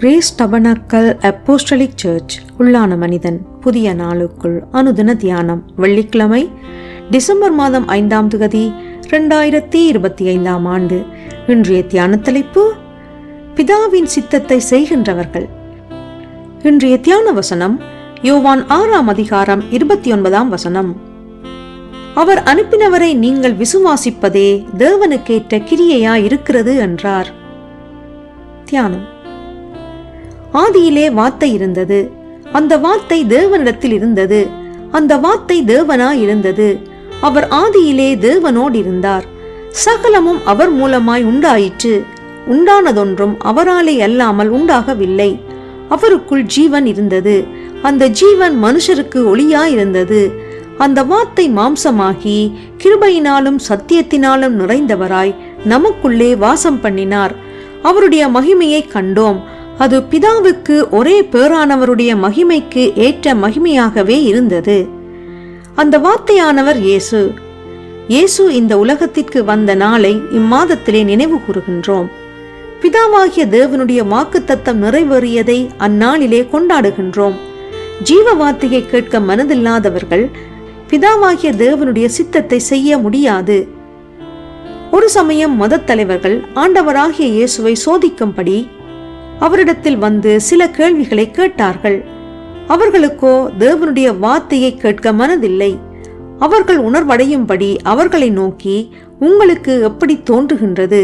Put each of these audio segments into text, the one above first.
Grace tabernacle apostolic search உள்ளான மனிதன். புதிய நாளுக்குள் அனுதின தியானம். வெள்ளிக்கிழமை டிசம்பர் மாதம் ஐந்தாம் திகதி ரெண்டாயிரத்தி இருபத்தி ஐந்தாம் ஆண்டு. இன்றைய தியான தலைப்பு பிதாவின் சித்தத்தை செய்கின்றவர்கள். இன்றைய தியான வசனம் யோவான் ஆறாம் அதிகாரம் இருபத்தி ஒன்பதாம் வசனம். அவர் அனுப்பினவரை நீங்கள் விசுவாசிப்பதே தேவனுக்கேற்ற கிரியையா இருக்கிறது என்றார். தியானம். ஆதியிலே வார்த்தை இருந்தது. அந்த வார்த்தை தேவனிடத்தில் இருந்தது. அந்த வார்த்தை தேவனா இருந்தது அவர் ஆதியிலே தேவனோடு இருந்தார் சகலமும் அவர் மூலமாய் உண்டாயிற்று. உண்டானதொன்றும் அவராலே அல்லாமல் உண்டாகவில்லை. அவருக்குள் ஜீவன் இருந்தது. அந்த ஜீவன் மனுஷருக்கு ஒளியாயிருந்தது. அந்த வார்த்தை மாம்சமாகி கிருபையினாலும் சத்தியத்தினாலும் நிறைந்தவராய் நமக்குள்ளே வாசம் பண்ணினார். அவருடைய மகிமையை கண்டோம். அது பிதாவுக்கு ஒரே பேரானவருடைய மகிமைக்கு ஏற்ற மகிமையாகவே இருந்தது. அந்த வார்த்தையானவர் இயேசு. இயேசு இந்த உலகத்திற்கு வந்த நாளை இம்மாதத்திலே நினைவு கூறுகின்றோம். பிதாவாகிய தேவனுடைய வாக்குத்தத்தம் நிறைவேறியதை அந்நாளிலே கொண்டாடுகின்றோம். ஜீவ வார்த்தையை கேட்க மனதில்லாதவர்கள் பிதாவாகிய தேவனுடைய சித்தத்தை செய்ய முடியாது. ஒரு சமயம் மதத் தலைவர்கள் ஆண்டவராகிய இயேசுவை சோதிக்கும்படி அவரிடத்தில் வந்து சில கேள்விகளை கேட்டார்கள். அவர்களுக்கோ தேவனுடைய வார்த்தையை கேட்க மனதில்லை. அவர்கள் உணர்வடையும்படி அவர்களை நோக்கி உங்களுக்கு எப்படி தோன்றுகின்றது?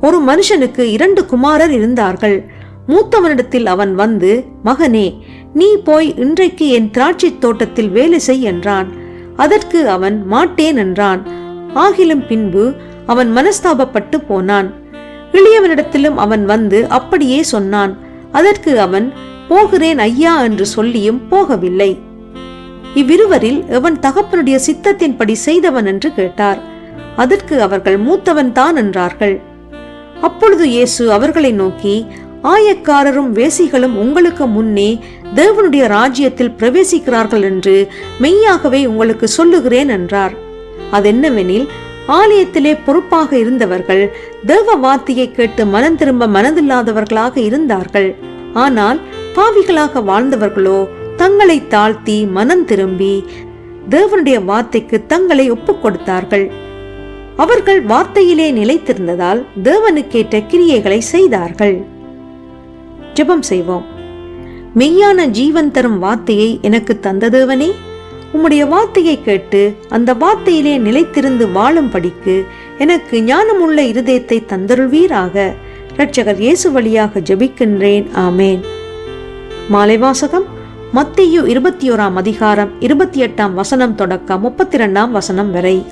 ஒரு மனுஷனுக்கு இரண்டு குமாரர் இருந்தார்கள். மூத்தவனிடத்தில் அவன் வந்து மகனே நீ போய் இன்றைக்கு என் திராட்சை தோட்டத்தில் வேலை செய் என்றான். அதற்கு அவன் மாட்டேன் என்றான். ஆகிலும் பின்பு அவன் மனஸ்தாபப்பட்டு போனான். எளியவனிடத்திலும் அவன் வந்து அப்படியே சொன்னான் அதற்கு அவன் போகிறேன் ஐயா என்று சொல்லியும் போகவில்லை. இவ்விருவரில் எவன் தகப்பனுடைய சித்தத்தின்படி செய்தவன் என்று கேட்டார். அதற்கு அவர்கள் மூத்தவன் தான் என்றார்கள். அப்பொழுது இயேசு அவர்களை நோக்கி ஆயக்காரரும் வேசிகளும் உங்களுக்கு முன்னே தேவனுடைய ராஜ்யத்தில் பிரவேசிக்கிறார்கள் என்று மெய்யாகவே உங்களுக்கு சொல்லுகிறேன் என்றார். அதென்னவெனில் ஆலயத்திலே பொறுப்பாக இருந்தவர்கள் தேவ வார்த்தையை கேட்டு மனம் திரும்ப மனதில்லாதவர்களாக இருந்தார்கள். ஆனால் பாவிகளாக வாழ்ந்தவர்களோ தங்களை தாழ்த்தி மனம் திரும்பி தேவனுடைய வார்த்தைக்கு தங்களை ஒப்புக் கொடுத்தார்கள். அவர்கள் வார்த்தையிலே நிலைத்திருந்ததால் தேவனுக்கேற்ற கிரியைகளை செய்தார்கள். ஜெபம் செய்வோம். மெய்யான ஜீவன் தரும் வார்த்தையை எனக்கு தந்த தேவனே உம்முடைய வார்த்தையை கேட்டு அந்த வார்த்தையிலே நிலைத்திருந்து வாழும்படிக்கு எனக்கு ஞானமுள்ள இருதயத்தை தந்தருள்வீராக. இரட்சகர் இயேசு வழியாக ஜெபிக்கின்றேன். ஆமேன். மாலை வாசகம். மத்தியு இருபத்தி ஓராம் அதிகாரம் இருபத்தி எட்டாம் வசனம் தொடக்கம் முப்பத்தி இரண்டாம் வசனம் வரை.